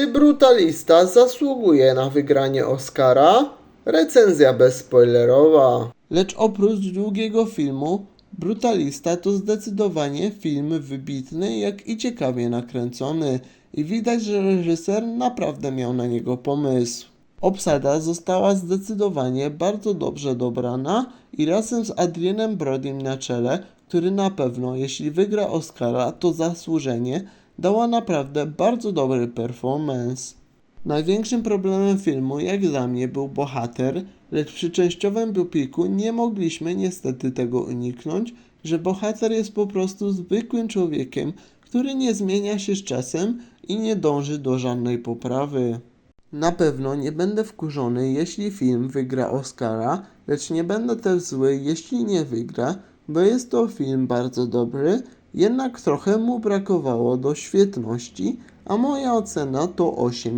Czy Brutalista zasługuje na wygranie Oscara? Recenzja bezspoilerowa. Lecz oprócz długiego filmu, Brutalista to zdecydowanie film wybitny, jak i ciekawie nakręcony i widać, że reżyser naprawdę miał na niego pomysł. Obsada została zdecydowanie bardzo dobrze dobrana i razem z Adrienem Brodym na czele, który na pewno, jeśli wygra Oscara, to zasłużenie, dała naprawdę bardzo dobry performance. Największym problemem filmu, jak dla mnie, był bohater, lecz przy częściowym biopiku nie mogliśmy niestety tego uniknąć, że bohater jest po prostu zwykłym człowiekiem, który nie zmienia się z czasem i nie dąży do żadnej poprawy. Na pewno nie będę wkurzony, jeśli film wygra Oscara, lecz nie będę też zły, jeśli nie wygra, bo jest to film bardzo dobry, jednak trochę mu brakowało do świetności, a moja ocena to 8